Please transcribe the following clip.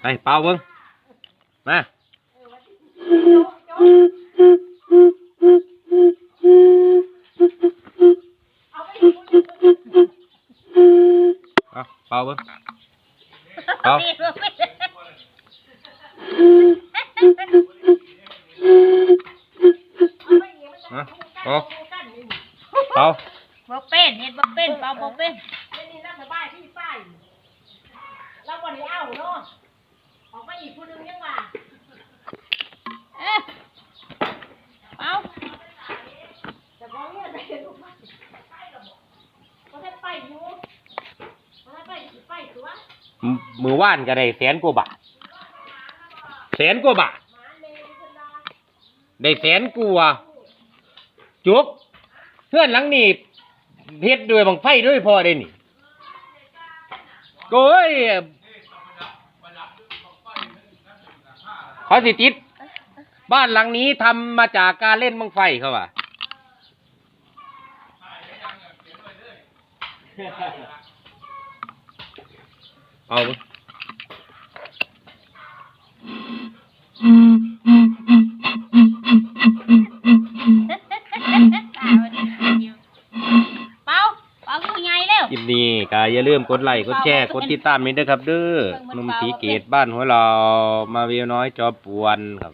ไปเป่าเบิ้งมาเอาเป่าเบิ้งเป่าเอาเอาเป่าบ่เป็นเฮ็ดบ่เป็นเปล่าบ่เป็น นี่น่าสบายที่ป้ายเราบ่ได้เอาเนาะ ออกมาอีกผู้หนึงยังว่าเอ๊ะเปล่าแต่บ่เนี่ยได้ลูกมาไปแล้วบ่บ่ได้ไปอยู่บ่ได้ไปสิไปตัวมมือว่านก็ได้แสนกว่าบาทแสนกว่าบาทหมาเลยเพิ่นว่าได้แสนกว่าจุกเพื่อนหลังนี่เฮ็ดด้วยบังไฟด้วยพอได้นี่โอ้ย เขาสิติด บ้านหลังนี้ทำมาจากการเล่นบังไฟเขาว่าเอา คือไงแล้วคลิปนี้ก็อย่าลืมกดไลค์กดแชร์กดติดตามนี้ด้วยครับเด้อหนุ่มสีเกตบ้านหัวเรามาวิวน้อยจอปวนครับ